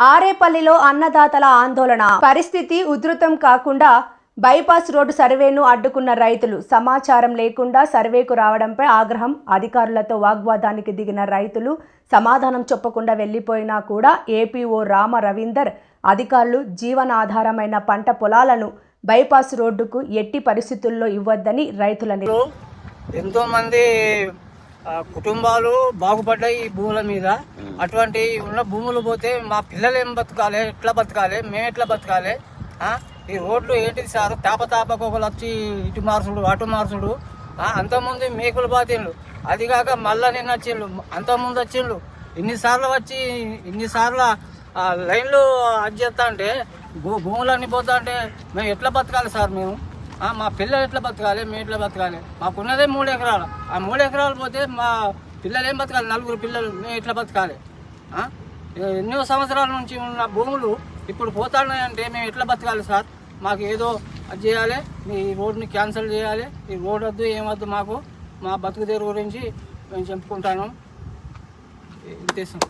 ఆరేపల్లిలో అన్నదాతల ఆందోళన. పరిస్థితి ఉధృతం కాకుండా బైపాస్ రోడ్డు సర్వేను అడ్డుకున్న రైతులు. సమాచారం లేకుండా సర్వేకు రావడంపై ఆగ్రహం అధికారులతో వాగ్వాదానికి దిగిన రైతులు సమాధానం చెప్పకుండా వెళ్ళిపోయినా కూడా ఏపీఓ రామ రవీందర్ అధికారులు జీవనాధారమైన పంట పొలాలను బైపాస్ రోడ్డుకు ఎట్టి పరిస్థితుల్లో ఇవ్వద్దని రైతులని ఎంతో మంది కుటుంబాలు బాగుపడ్డాయి ఈ భూముల మీద. అటువంటి ఉన్న భూములు పోతే మా పిల్లలు ఏం బతకాలి? ఎట్లా బతకాలి? మేము ఎట్లా బతకాలి? ఈ రోడ్లు ఏంటిది సార్? తాప తాపకు ఒకరు వచ్చి ఇటు మార్చుడు అటు మార్చుడు అంతకుముందు మేకులు బాతిండ్లు అది కాక మళ్ళా నిన్న వచ్చిండ్లు. అంతకుముందు వచ్చిండ్లు. ఇన్నిసార్లు వచ్చి ఇన్నిసార్లు లైన్లు అది చేస్తా అంటే భూములన్నీ పోతా అంటే మేము ఎట్లా బతకాలి సార్ మేము? మా పిల్లలు ఎట్లా బతకాలి? మేము ఎట్లా బతకాలి? మాకున్నదే మూడు ఎకరాలు. ఆ మూడు ఎకరాలు పోతే మా పిల్లలు ఏం బతకాలి? నలుగురు పిల్లలు మేము ఎట్లా బతకాలి? ఎన్నో సంవత్సరాల నుంచి ఉన్న భూములు ఇప్పుడు పోతాన్నాయంటే మేము ఎట్లా బతకాలి సార్? మాకు ఏదో అది చేయాలి మీ రోడ్ని క్యాన్సిల్ చేయాలి ఈ రోడ్ వద్దు ఏమొద్దు మాకు మా బతుకు తెరువు గురించి మేము చెప్పుకుంటాను. ఉద్దేశం.